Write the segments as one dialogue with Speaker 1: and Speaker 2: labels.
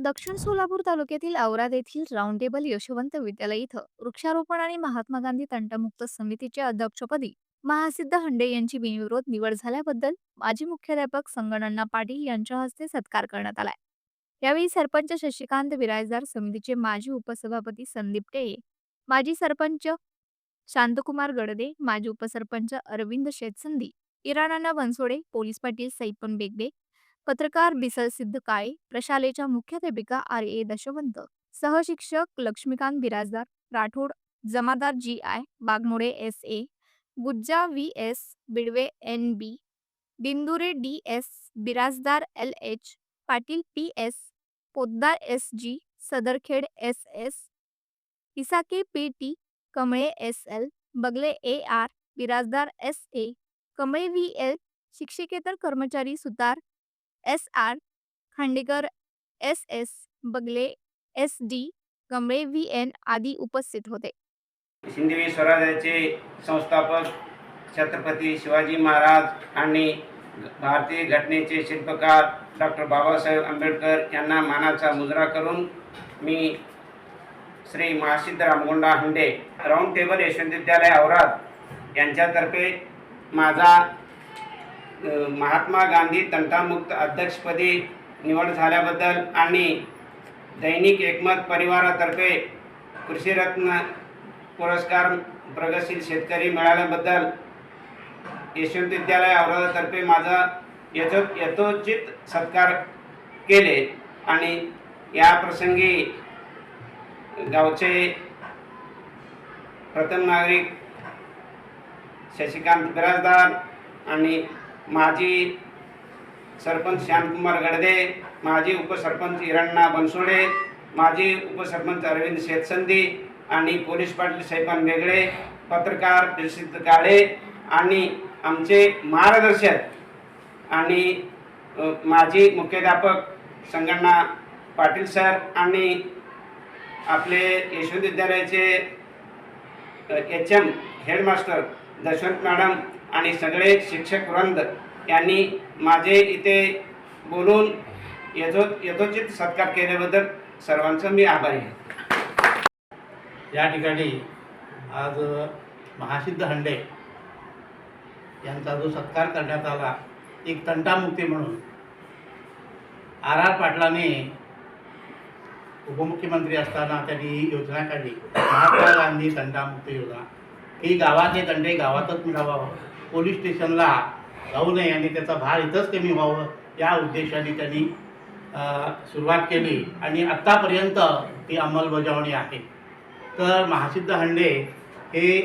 Speaker 1: दक्षिण सोलापूर तालुक्यातील औराद येथील राऊंड टेबल यशवंत विद्यालय इथं वृक्षारोपण आणि महात्मा गांधी तंटमुक्त समितीच्या अध्यक्षपदी महासिद्ध हंडे यांची बिनविरोध निवड झाल्याबद्दल माजी मुख्याध्यापक संगणण्णा पाटील यांच्या हस्ते सत्कार करण्यात आलाय. यावेळी सरपंच शशिकांत विराजदार समितीचे माजी उपसभापती संदीप टेये माजी सरपंच शांतकुमार गडदे माजी उपसरपंच अरविंद शेतसंदी इराणाना बनसोडे पोलीस पाटील सैपन बेगडे पत्रकार बिसल सिद्ध प्रशालेच्या मुख्याध्यापिका R. A. Dashwant सहशिक्षक Laxmikant Birajdar Rathod Jamadar G. I. Bagmode S. A. Gujja V. S. Bidwe N. B. Dindure D. S. Birajdar L. H. Patil P. S. Poddar S. G. Sadarkhed S. S. Isake P. T. Kamale S. L. Bagale A. R. Birajdar S. A. Kamale V. L. शिक्षकेतर कर्मचारी Sutar S R Khandekar S S Bagale S D Kamale V N आदी उपस्थित होते.
Speaker 2: सिंधवी स्वराज्याचे संस्थापक छत्रपती शिवाजी महाराज आणि भारतीय घटनेचे शिल्पकार डॉक्टर बाबासाहेब आंबेडकर यांना मानाचा मुजरा करून मी श्री महासिद्ध रामगोंडा हंडे राऊंड टेबल यशवंत विद्यालय औराद यांच्यातर्फे माझा महात्मा गांधी तंटामुक्त अध्यक्षपदी निवड झाल्याबद्दल आणि दैनिक एकमत परिवारातर्फे कृषीरत्न पुरस्कार प्रगतशील शेतकरी मिळाल्याबद्दल यशवंत विद्यालय औरंगाबादतर्फे माझा यथो यथोचित सत्कार केले आणि या प्रसंगी गावचे प्रथम नागरिक शशिकांत बिराजदार आणि माजी सरपंच श्यामकुमार गडदे माजी उपसरपंच इरण्णा बनसोडे माजी उपसरपंच अरविंद शेतसंदी आणि पोलीस पाटील सैपान वेगळे पत्रकार प्रसिद्ध काळे आणि आमचे मार्गदर्शक आणि माजी मुख्याध्यापक संगण्णा पाटील सर आणि आपले यशवंत विद्यालयाचे H M headmaster Dashwant madam आणि सगळे शिक्षक वृंद यांनी माझे इथे बोलून यथो यथोचित सत्कार केल्याबद्दल सर्वांचं मी आभारी आहे.
Speaker 3: या ठिकाणी आज महासिद्ध हंडे यांचा जो सत्कार करण्यात आला एक तंटामुक्ती म्हणून. आर आर पाटलाने उपमुख्यमंत्री असताना त्यांनी ही योजना काढली. महात्मा गांधी तंटामुक्ती योजना. ही गावाचे तंडे गावातच मिळावा पोलीस स्टेशनला जाऊ नये आणि त्याचा भार इथंच कमी व्हावं या उद्देशाने त्यांनी सुरुवात केली. आणि आत्तापर्यंत ती अंमलबजावणी आहे. तर महासिद्ध हंडे हे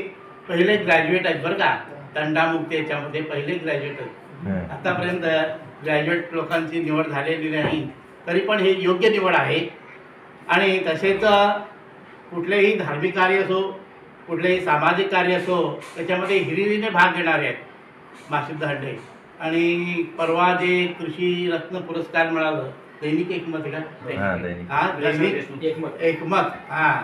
Speaker 3: पहिले ग्रॅज्युएट आहेत बरं का. तंडामुक्ती याच्यामध्ये पहिले ग्रॅज्युएट आहेत. आतापर्यंत ग्रॅज्युएट लोकांची निवड झालेली नाही. तरी पण हे योग्य निवड आहे. आणि तसेच कुठलेही धार्मिक कार्य असो कुठलेही सामाजिक कार्य असो त्याच्यामध्ये हिरिरीने भाग घेणारे आहेत. महासिद्ध हंडे आणि परवा जे कृषी रत्न पुरस्कार मिळालं दैनिक एकमत आहे का?
Speaker 4: हा, दैनिक.
Speaker 3: हा एकमत. हा.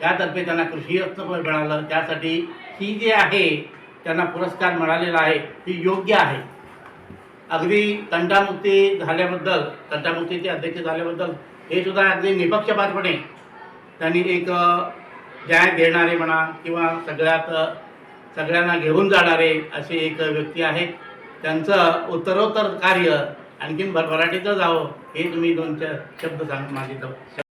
Speaker 3: त्यातर्फे त्यांना कृषी रत्न मिळालं. त्यासाठी ही जी आहे त्यांना पुरस्कार मिळालेला आहे ही योग्य आहे. अगदी तंटामुक्ती झाल्याबद्दल तंटामुक्तीचे अध्यक्ष झाल्याबद्दल हे सुद्धा अगदी निपक्षपातपणे त्यांनी एक न्याय देणारे म्हणा किंवा सगळ्यात सगळ्यांना घेऊन जाणारे असे एक व्यक्ती आहेत त्यांचं उत्तरोत्तर कार्य आणखीन भरभराटीचं जावं हे तुम्ही दोन शब्द सांग मागितलं